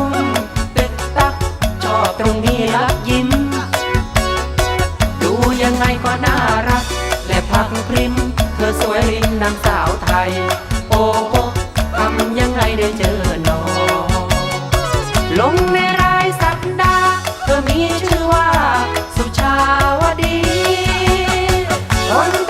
วังไงก็น่ารัก และพักพริม เธอสวยริมนางสาวไทย โอ้โหทำยังไงได้เจอน้องลงใน